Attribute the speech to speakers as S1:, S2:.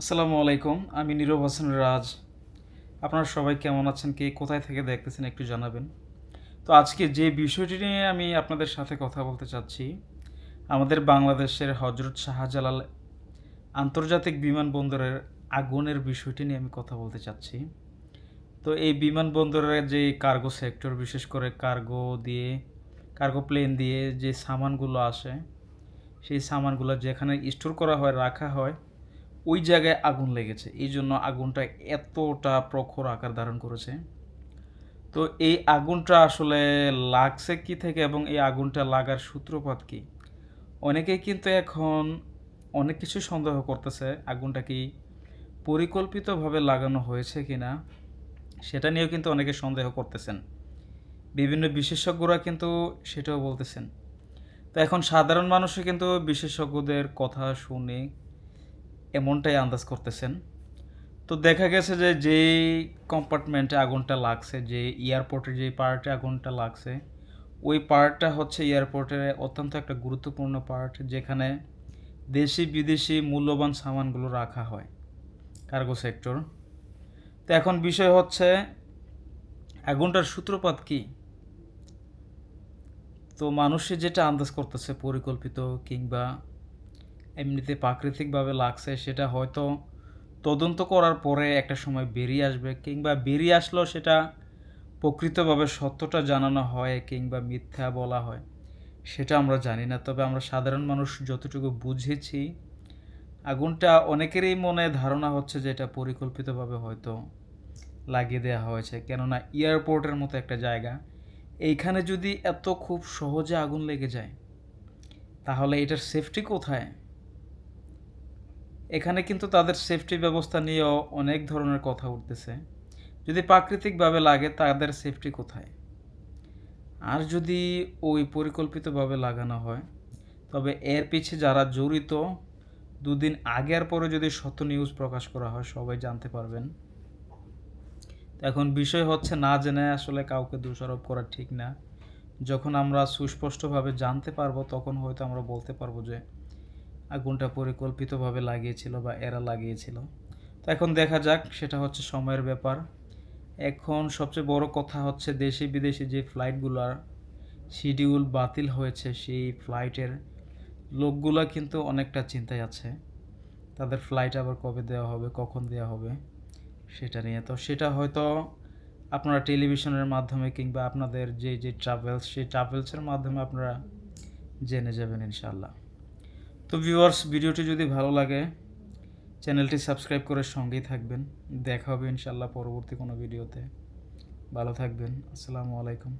S1: আসসালামু আলাইকুম, আমি নীরব হাসান রাজ। আপনারা সবাই কেমন আছেন, কে কোথায় থেকে দেখতেছেন একটু জানাবেন। তো আজকে যে বিষয়টি নিয়ে আমি আপনাদের সাথে কথা বলতে চাচ্ছি, আমাদের বাংলাদেশের হজরত শাহজালাল আন্তর্জাতিক বিমানবন্দরের আগুনের বিষয়টি নিয়ে আমি কথা বলতে চাচ্ছি। তো এই বিমানবন্দরের যে কার্গো সেক্টর, বিশেষ করে কার্গো দিয়ে, কার্গো প্লেন দিয়ে যে সামানগুলো আসে, সেই সামানগুলো যেখানে স্টোর করা হয়, রাখা হয় ওই জায়গায় আগুন লেগেছে। এই জন্য আগুনটা এতটা প্রখর আকার ধারণ করেছে। তো এই আগুনটা আসলে লাগছে কি থেকে এবং এই আগুনটা লাগার সূত্রপাত কি? অনেকেই কিন্তু এখন অনেক কিছু সন্দেহ করতেছে আগুনটা কি পরিকল্পিতভাবে লাগানো হয়েছে কি না সেটা নিয়েও কিন্তু অনেকে সন্দেহ করতেছেন। বিভিন্ন বিশেষজ্ঞরা কিন্তু সেটাও বলতেছেন। তো এখন সাধারণ মানুষও কিন্তু বিশেষজ্ঞদের কথা শুনে এমনটাই আন্দাজ করতেছেন। তো দেখা গেছে যে যেই কম্পার্টমেন্টে আগুনটা লাগছে, যে এয়ারপোর্টের যে পার্টে আগুনটা লাগছে, ওই পার্টটা হচ্ছে এয়ারপোর্টের অত্যন্ত একটা গুরুত্বপূর্ণ পার্ট যেখানে দেশি বিদেশি মূল্যবান সামানগুলো রাখা হয় কার্গো সেক্টর তো এখন বিষয় হচ্ছে, আগুনটার সূত্রপাত কি? তো মানুষে যেটা আন্দাজ করতেছে পরিকল্পিত কিংবা এমনিতে প্রাকৃতিকভাবে লাগছে, সেটা হয়তো তদন্ত করার পরে একটা সময় বেরিয়ে আসবে কিংবা বেরিয়ে আসলেও সেটা প্রকৃতভাবে সত্যটা জানানো হয় কিংবা মিথ্যা বলা হয়, সেটা আমরা জানি না। তবে আমরা সাধারণ মানুষ যতটুকু বুঝেছি, আগুনটা অনেকেরই মনে ধারণা হচ্ছে যে এটা পরিকল্পিতভাবে হয়তো লাগিয়ে দেওয়া হয়েছে, কেননা এয়ারপোর্টের মতো একটা জায়গা, এইখানে যদি এত খুব সহজে আগুন লেগে যায়, তাহলে এটার সেফটি কোথায়? এখানে কিন্তু তাদের সেফটি ব্যবস্থা নিয়েও অনেক ধরনের কথা উঠতেছে। যদি প্রাকৃতিকভাবে লাগে তাদের সেফটি কোথায়? আর যদি ওই পরিকল্পিতভাবে লাগানো হয়, তবে এর পিছে যারা জড়িত, দুদিন আগের পরে যদি সত্য নিউজ প্রকাশ করা হয়, সবাই জানতে পারবেন। এখন বিষয় হচ্ছে না জেনে আসলে কাউকে দোষারোপ করা ঠিক না। যখন আমরা সুস্পষ্টভাবে জানতে পারব, তখন হয়তো আমরা বলতে পারব যে আগুনটা পরিকল্পিতভাবে লাগিয়েছিল বা এরা লাগিয়েছিল। তো এখন দেখা যাক, সেটা হচ্ছে সময়ের ব্যাপার। এখন সবচেয়ে বড় কথা হচ্ছে দেশি বিদেশি যে ফ্লাইটগুলোর শিডিউল বাতিল হয়েছে সেই ফ্লাইটের, লোকগুলা কিন্তু অনেকটা চিন্তায় আছে। তাদের ফ্লাইট আবার কবে দেওয়া হবে, কখন দেওয়া হবে, সেটা নিয়ে। তো সেটা হয়তো আপনারা টেলিভিশনের মাধ্যমে কিংবা আপনাদের যে যে ট্রাভেলস সেই ট্রাভেলসের মাধ্যমে আপনারা জেনে যাবেন ইনশাল্লাহ তো ভিউয়ার্স ভিডিওটি যদি ভালো লাগে, চ্যানেলটি সাবস্ক্রাইব করে সঙ্গেই থাকবেন। দেখা হবে ইনশাল্লাহ পরবর্তী কোনো ভিডিওতে। ভালো থাকবেন। আসসালামু আলাইকুম।